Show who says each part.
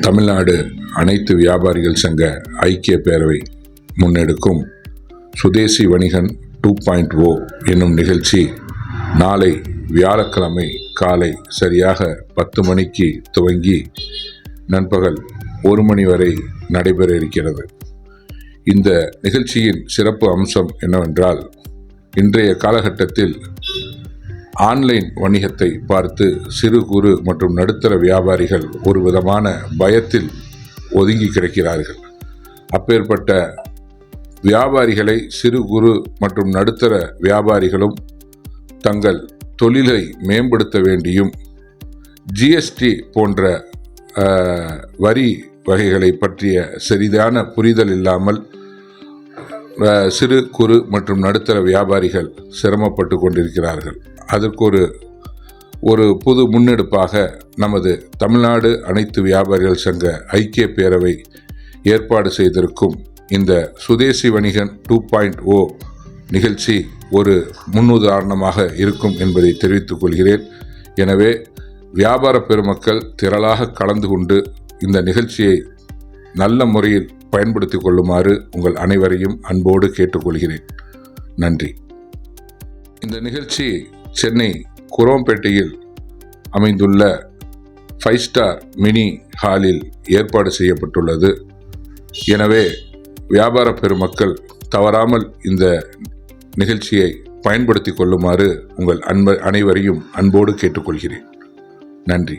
Speaker 1: தமிழ்நாடு அனைத்து வியாபாரிகள் சங்க ஐக்கிய பேரவை முன்னெடுக்கும் சுதேசி வணிகன் டூ பாயிண்ட் ஓ என்னும் நிகழ்ச்சி நாளை வியாழக்கிழமை காலை சரியாக பத்து மணிக்கு துவங்கி நண்பகல் ஒரு மணி வரை நடைபெற இருக்கிறது. இந்த நிகழ்ச்சியின் சிறப்பு அம்சம் என்னவென்றால் இன்றைய காலகட்டத்தில் ஆன்லைன் வணிகத்தை பார்த்து சிறு குறு மற்றும் நடுத்தர வியாபாரிகள் ஒரு விதமான பயத்தில் ஒதுங்கி கிடக்கிறார்கள். அப்பேற்பட்ட வியாபாரிகளை சிறு குறு மற்றும் நடுத்தர வியாபாரிகளும் தங்கள் தொழிலை மேம்படுத்த வேண்டியும் ஜிஎஸ்டி போன்ற வரி வகைகளை பற்றிய சரிதான புரிதல் இல்லாமல் சிறு குறு மற்றும் நடுத்தர வியாபாரிகள் சிரமப்பட்டு கொண்டிருக்கிறார்கள். அதற்கு ஒரு ஒரு புது முன்னெடுப்பாக நமது தமிழ்நாடு அனைத்து வியாபாரிகள் சங்க ஐக்கிய பேரவை ஏற்பாடு செய்திருக்கும் இந்த சுதேசி வணிகன் டூ பாயிண்ட் ஓ நிகழ்ச்சி ஒரு முன்னுதாரணமாக இருக்கும் என்பதை தெரிவித்துக் கொள்கிறேன். எனவே வியாபார பெருமக்கள் திரளாக கலந்து கொண்டு இந்த நிகழ்ச்சியை நல்ல முறையில் பயன்படுத்திக் கொள்ளுமாறு உங்கள் அனைவரையும் அன்போடு கேட்டுக்கொள்கிறேன். நன்றி. இந்த நிகழ்ச்சி சென்னை குரோம்பேட்டையில் அமைந்துள்ள ஃபைவ் ஸ்டார் மினி ஹாலில் ஏற்பாடு செய்யப்பட்டுள்ளது. எனவே வியாபார பெருமக்கள் தவறாமல் இந்த நிகழ்ச்சியை பயன்படுத்தி கொள்ளுமாறு உங்கள் அன்ப அனைவரையும் அன்போடு கேட்டுக்கொள்கிறேன். நன்றி.